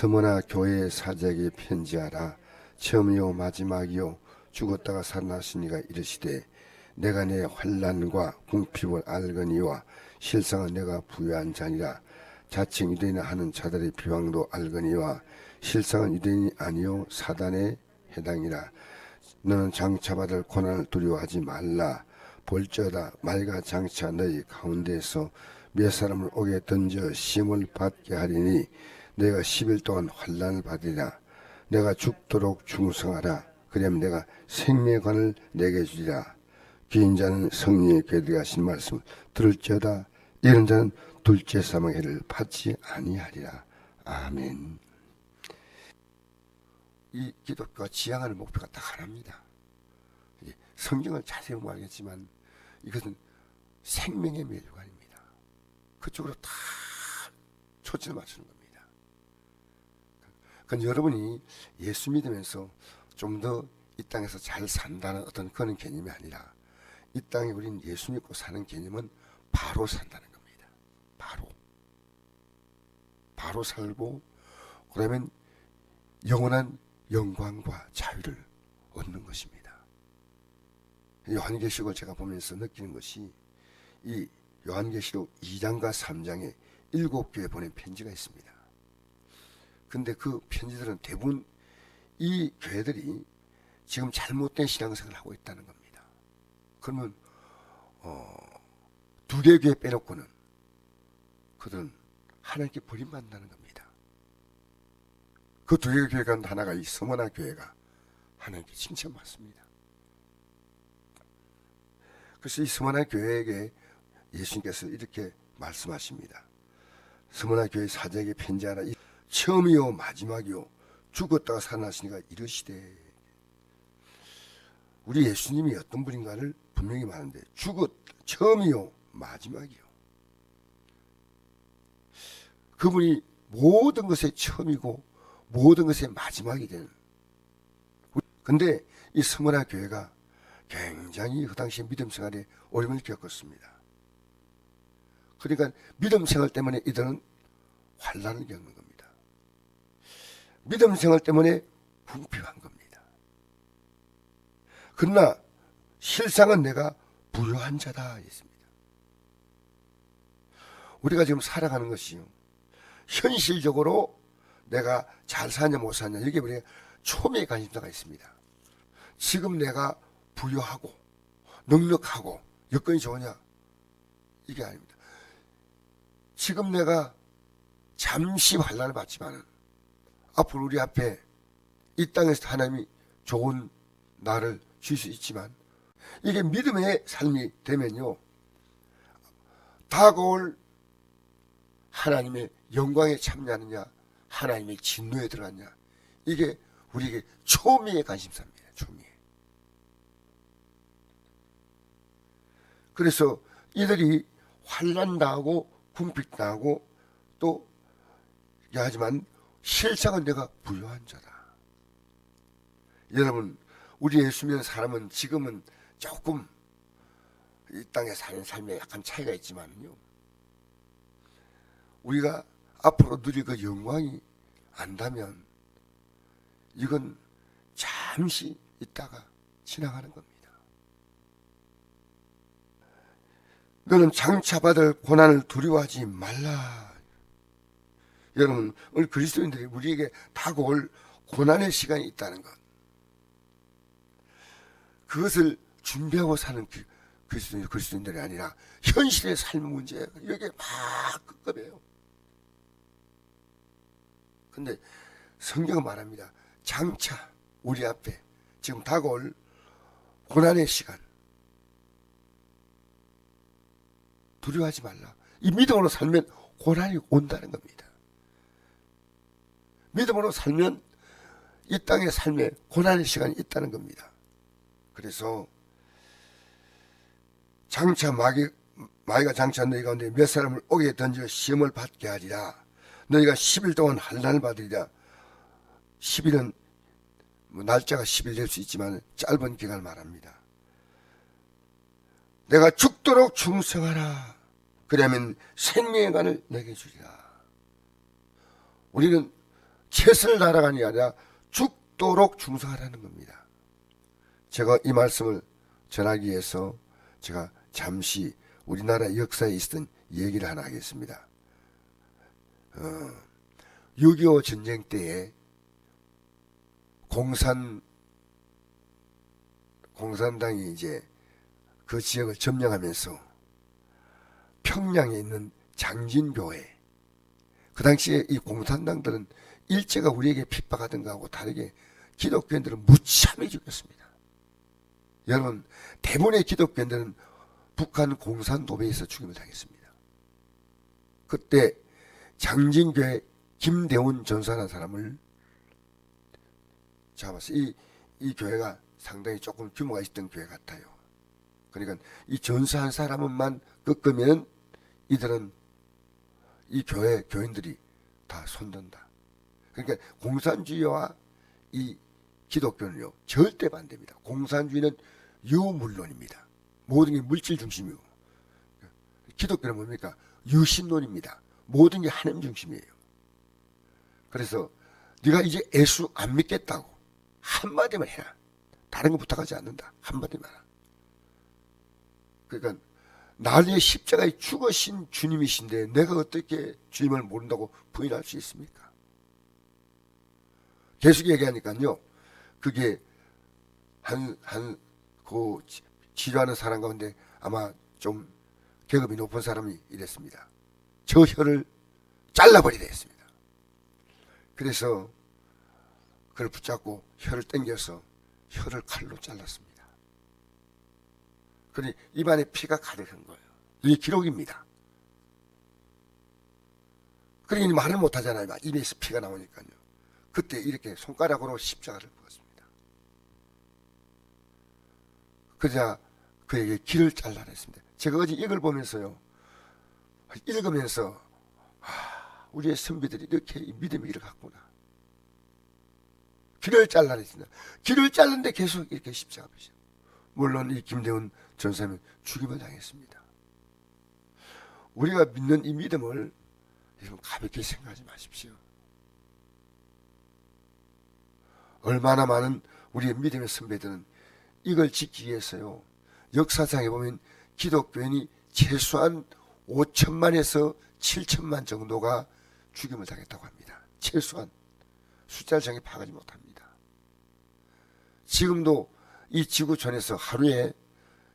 서머나 교회 사제에게 편지하라. 처음이요 마지막이요 죽었다가 살아나시니가 이르시되 내가 내 환란과 궁핍을 알거니와 실상은 내가 부유한 자니라. 자칭 유대인을 하는 자들의 비방도 알거니와 실상은 유대인이 아니요 사단의 해당이라. 너는 장차 받을 고난을 두려워하지 말라. 볼지어다 말과 장차 너희 가운데에서 몇 사람을 오게 던져 시험을 받게 하리니 내가 10일 동안 환란을 받으리라. 내가 죽도록 충성하라. 그러면 내가 생명의 관을 내게 주리라. 귀인 자는 성령의 괴들이 하신 말씀을 들을지어다. 이런 자는 둘째 사망해를 받지 아니하리라. 아멘. 이 기독교가 지향하는 목표가 딱 하나입니다. 성경을 자세히 보면 알겠지만 이것은 생명의 멸관입니다. 그쪽으로 다 초점을 맞추는 겁니다 그러니까 여러분이 예수 믿으면서 좀 더 이 땅에서 잘 산다는 어떤 그런 개념이 아니라 이 땅에 우리는 예수 믿고 사는 개념은 바로 산다는 겁니다. 바로. 바로 살고 그러면 영원한 영광과 자유를 얻는 것입니다. 요한계시록을 제가 보면서 느끼는 것이 이 요한계시록 2장과 3장에 일곱 교회 보낸 편지가 있습니다. 근데 그 편지들은 대부분 이 교회들이 지금 잘못된 신앙생활을 하고 있다는 겁니다. 그러면 어, 두 개 교회 빼놓고는 그들은 하나님께 버림받는다는 겁니다. 그 두 개 교회 가운데 하나가 이 서머나 교회가 하나님께 칭찬받습니다. 그래서 이 서머나 교회에게 예수님께서 이렇게 말씀하십니다. 서머나 교회 사제에게 편지하라. 이 처음이요 마지막이요. 죽었다가 살아나시니까 이르시되 우리 예수님이 어떤 분인가를 분명히 말하는데 죽었 처음이요 마지막이요. 그분이 모든 것의 처음이고 모든 것의 마지막이 되는 근데 이 스머나 교회가 굉장히 그 당시 믿음 생활에 어려움을 겪었습니다. 그러니까 믿음 생활 때문에 이들은 환란을 겪는 겁니다 믿음 생활 때문에 궁핍한 겁니다 그러나 실상은 내가 부유한 자다 했습니다. 우리가 지금 살아가는 것이요. 현실적으로 내가 잘 사냐 못 사냐 여기에 우리가 초미의 관심사가 있습니다. 지금 내가 부유하고 능력하고 여건이 좋으냐 이게 아닙니다. 지금 내가 잠시 환란을 받지만은 앞으로 우리 앞에 이 땅에서 하나님이 좋은 나를 줄 수 있지만 이게 믿음의 삶이 되면요. 다가올 하나님의 영광에 참여하느냐 하나님의 진노에 들어가냐 이게 우리에게 초미의 관심사입니다 초미 그래서 이들이 환난 당하고 궁핍 당하고 또 하지만 실상은 내가 부유한 자다 여러분 우리 예수 믿는 사람은 지금은 조금 이 땅에 사는 삶에 약간 차이가 있지만요. 우리가 앞으로 누릴 그 영광이 안다면 이건 잠시 있다가 지나가는 겁니다. 너는 장차받을 고난을 두려워하지 말라. 여러분, 오늘 그리스도인들이 우리에게 다가올 고난의 시간이 있다는 것. 그것을 준비하고 사는 그 그리스도인, 그리스도인들이 아니라 현실의 삶 문제 이게 막 급급해요. 근데 성경은 말합니다. 장차 우리 앞에 지금 다가올 고난의 시간 두려워하지 말라. 이 믿음으로 살면 고난이 온다는 겁니다. 믿음으로 살면 이 땅의 삶에 고난의 시간이 있다는 겁니다. 그래서 장차 마귀, 마귀가 장차 너희 가운데 몇 사람을 오게 던져 시험을 받게 하리라. 너희가 10일 동안 환란을 받으리라. 10일은 뭐 날짜가 10일 될 수 있지만 짧은 기간을 말합니다. 내가 죽도록 충성하라. 그러면 생명의 간을 내게 주리라. 우리는 최선을 다하라가 아니라 죽도록 충성하라는 겁니다. 제가 이 말씀을 전하기 위해서 제가 잠시 우리나라 역사에 있었던 얘기를 하나 하겠습니다. 어, 6.25 전쟁 때에 공산 공산당이 이제 그 지역을 점령하면서 평양에 있는 장진교회 그 당시에 이 공산당들은 일제가 우리에게 핍박하던 거하고 다르게 기독교인들은 무참히 죽였습니다. 여러분 대부분의 기독교인들은 북한 공산 도배에서 죽임을 당했습니다. 그때 장진교회 김대훈 전사라는 사람을 잡았어요. 이, 이 교회가 상당히 조금 규모가 있던 교회 같아요. 그러니까 이 전사한 사람은만 꺾으면 이들은 이 교회 교인들이 다 손든다. 그러니까 공산주의와 이 기독교는요 절대 반대입니다. 공산주의는 유물론입니다. 모든 게 물질 중심이고 기독교는 뭡니까 유신론입니다. 모든 게 하나님 중심이에요. 그래서 네가 이제 예수 안 믿겠다고 한마디만 해라. 다른 거 부탁하지 않는다. 한마디만. 그러니까 나의 십자가에 죽으신 주님이신데 내가 어떻게 주님을 모른다고 부인할 수 있습니까? 계속 얘기하니까요. 그게 한, 한, 그 지- 치료하는 사람 가운데 아마 좀 계급이 높은 사람이 이랬습니다. 저 혀를 잘라버리라 했습니다. 그래서 그를 붙잡고 혀를 당겨서 혀를 칼로 잘랐습니다. 그러니 입안에 피가 가득한 거예요. 이게 기록입니다. 그러니 말을 못하잖아요. 막 입에서 피가 나오니까요. 그때 이렇게 손가락으로 십자가를 부었습니다. 그러자 그에게 길을 잘라냈습니다. 제가 어제 이걸 보면서요. 읽으면서 아, 우리의 선비들이 이렇게 이 믿음이 갖구나. 길을 잘라냈습니다. 길을 잘랐는데 계속 이렇게 십자가 부시 물론 이 김대훈 전사는 죽임을 당했습니다. 우리가 믿는 이 믿음을 가볍게 생각하지 마십시오. 얼마나 많은 우리의 믿음의 선배들은 이걸 지키기 위해서요. 역사상에 보면 기독교인이 최소한 5천만에서 7천만 정도가 죽임을 당했다고 합니다. 최소한 숫자를 정해 파악하지 못합니다. 지금도 이 지구촌에서 하루에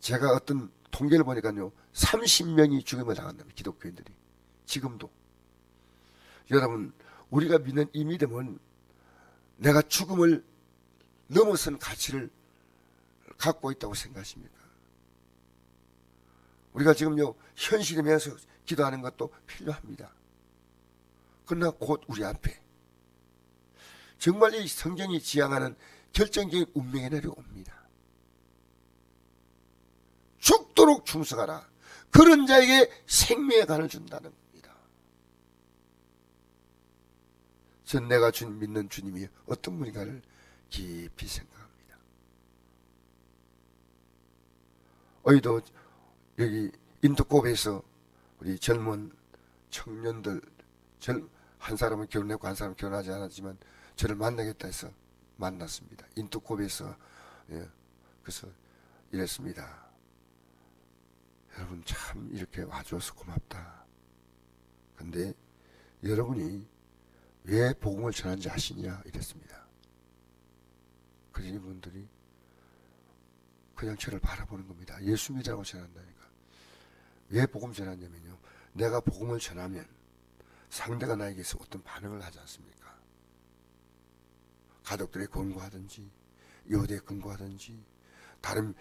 제가 어떤 통계를 보니까요. 30명이 죽임을 당한답니다. 기독교인들이. 지금도. 여러분, 우리가 믿는 이 믿음은 내가 죽음을 넘어선 가치를 갖고 있다고 생각하십니까? 우리가 지금요, 현실이면서 기도하는 것도 필요합니다. 그러나 곧 우리 앞에 정말 이 성경이 지향하는 결정적인 운명의 날이 옵니다. 죽도록 충성하라. 그런 자에게 생명의 간을 준다는 겁니다. 전 내가 주 믿는 주님이 어떤 분인가를 깊이 생각합니다. 어이도 여기 인도kop에서 우리 젊은 청년들 젊, 한 사람은 결혼했고 한 사람은 결혼하지 않았지만 저를 만나겠다 해서 만났습니다. 인도kop에서 예, 그래서 이랬습니다. 여러분 참 이렇게 와줘서 고맙다. 근데 여러분이 왜 복음을 전하는지 아시냐 이랬습니다. 그러니 분들이 그냥 저를 바라보는 겁니다. 예수 믿으라고 전한다니까. 왜 복음 전하냐면요. 내가 복음을 전하면 상대가 나에게서 어떤 반응을 하지 않습니까? 가족들에 권고하든지 여대에 권고하든지 다른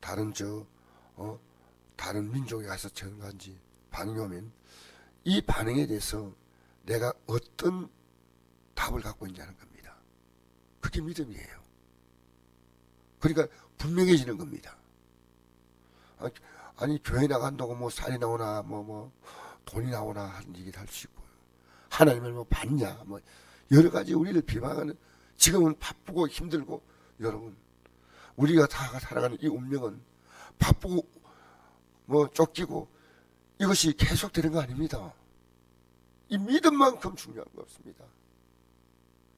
다른 저 어, 다른 민족에 가서 전가한지 반응이 오면 이 반응에 대해서 내가 어떤 답을 갖고 있냐는 겁니다. 그게 믿음이에요. 그러니까 분명해지는 겁니다. 아, 아니 교회 나간다고 뭐 살이 나오나 뭐뭐 돈이 나오나 하는 얘기를 할수 있고 하나님을 뭐 받냐 뭐 여러 가지 우리를 비방하는 지금은 바쁘고 힘들고 여러분 우리가 다 살아가는 이 운명은 바쁘고 뭐 쫓기고 이것이 계속되는 거 아닙니다. 이 믿음만큼 중요한 거 없습니다.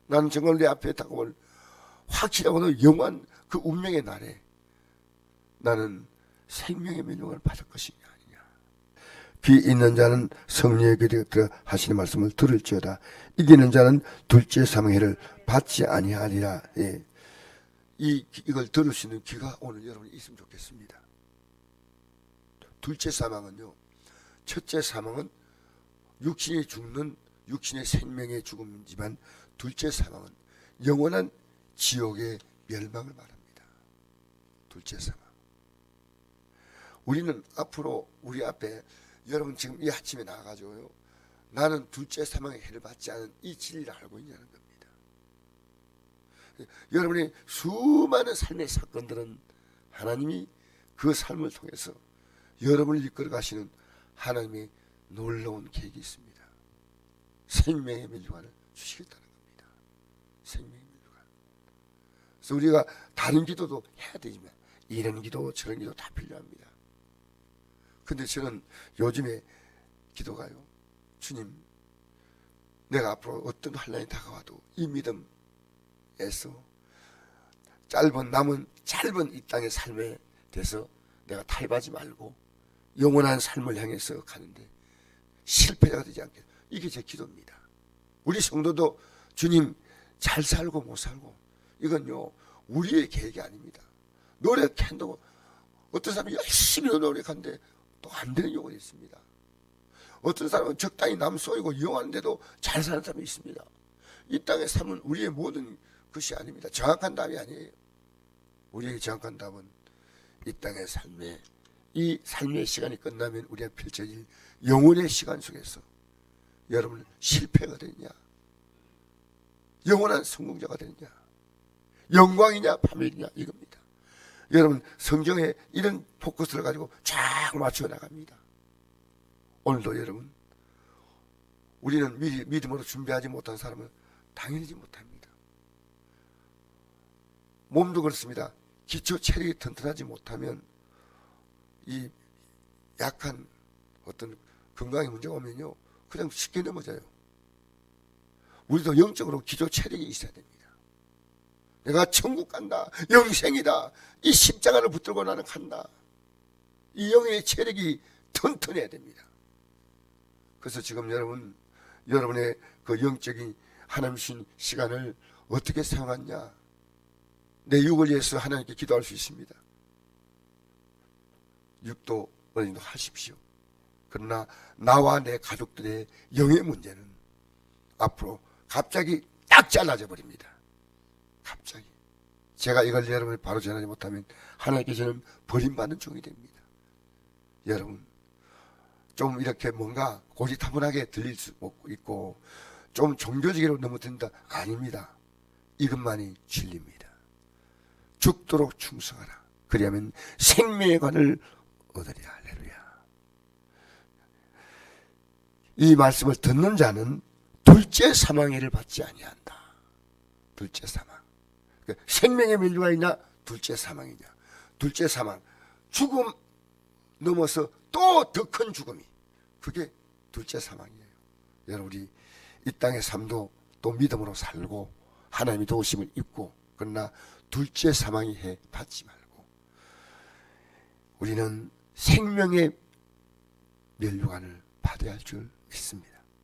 나는 정말 내 앞에 다가올 확실하고도 영원한 그 운명의 날에 나는 생명의 면역을 받을 것이냐 아니냐. 귀 있는 자는 성령의 귀에 들어 하시는 말씀을 들을지어다. 이기는 자는 둘째 사망해를 받지 아니하리라. 예. 이 이걸 들을 수 있는 귀가 오늘 여러분이 있으면 좋겠습니다. 둘째 사망은요. 첫째 사망은 육신이 죽는 육신의 생명의 죽음이지만 둘째 사망은 영원한 지옥의 멸망을 말합니다. 둘째 사망. 우리는 앞으로 우리 앞에 여러분 지금 이 아침에 나가가지고요. 나는 둘째 사망의 해를 받지 않은 이 진리를 알고 있냐는 겁니다. 여러분의 수많은 삶의 사건들은 하나님이 그 삶을 통해서 여러분을 이끌어 가시는 하나님의 놀라운 계획이 있습니다. 생명의 면류관을 주시겠다는 겁니다. 생명의 면류관. 그래서 우리가 다른 기도도 해야 되지만 이런 기도 저런 기도 다 필요합니다. 근데 저는 요즘에 기도가요. 주님, 내가 앞으로 어떤 환란이 다가와도 이 믿음에서 짧은 남은 짧은 이 땅의 삶에 대해서 내가 타협하지 말고 영원한 삶을 향해서 가는데 실패가 되지 않게 이게 제 기도입니다. 우리 성도도 주님 잘 살고 못 살고 이건요 우리의 계획이 아닙니다. 노력 한다고 어떤 사람이 열심히 노력하는데 또 안 되는 경우가 있습니다. 어떤 사람은 적당히 남 쏘이고 영한데도 잘 사는 사람이 있습니다. 이 땅의 삶은 우리의 모든 것이 아닙니다. 정확한 답이 아니에요. 우리에게 정확한 답은 이 땅의 삶에 이 삶의 시간이 끝나면 우리가 펼쳐질 영혼의 시간 속에서 여러분 실패가 되느냐 영원한 성공자가 되느냐 영광이냐 파멸이냐 이겁니다. 여러분 성경에 이런 포커스를 가지고 쫙 맞춰 나갑니다. 오늘도 여러분 우리는 미, 믿음으로 준비하지 못한 사람은 당연하지 못합니다. 몸도 그렇습니다. 기초 체력이 튼튼하지 못하면 이 약한 어떤 건강의 문제가 오면요 그냥 쉽게 넘어져요. 우리도 영적으로 기초 체력이 있어야 됩니다. 내가 천국 간다, 영생이다. 이 십자가를 붙들고 나는 간다. 이 영의 체력이 튼튼해야 됩니다. 그래서 지금 여러분, 여러분의 그 영적인 하나님 신 시간을 어떻게 사용하냐? 내 육을 위해서 하나님께 기도할 수 있습니다. 육도 어린도 하십시오. 그러나 나와 내 가족들의 영의 문제는 앞으로 갑자기 딱 잘라져 버립니다. 갑자기. 제가 이걸 여러분이 바로 전하지 못하면 하나님께서는 버림받는 종이 됩니다. 여러분, 좀 이렇게 뭔가 고지타분하게 들릴 수 있고 좀 종교적으로 너무 든다. 아닙니다. 이것만이 진리입니다. 죽도록 충성하라. 그리하면 생명의 관을 얻으리라. 할렐루야. 이 말씀을 듣는 자는 둘째 사망해를 받지 아니한다. 둘째 사망. 그러니까 생명의 면류가 있냐? 둘째 사망이냐? 둘째 사망. 죽음 넘어서 또 더 큰 죽음이. 그게 둘째 사망이에요. 여러분 우리 이 땅의 삶도 또 믿음으로 살고 하나님의 도우심을 입고 그러나 둘째 사망이 해 받지 말고 우리는 생명의 면류관을 받아야 할 줄 믿습니다.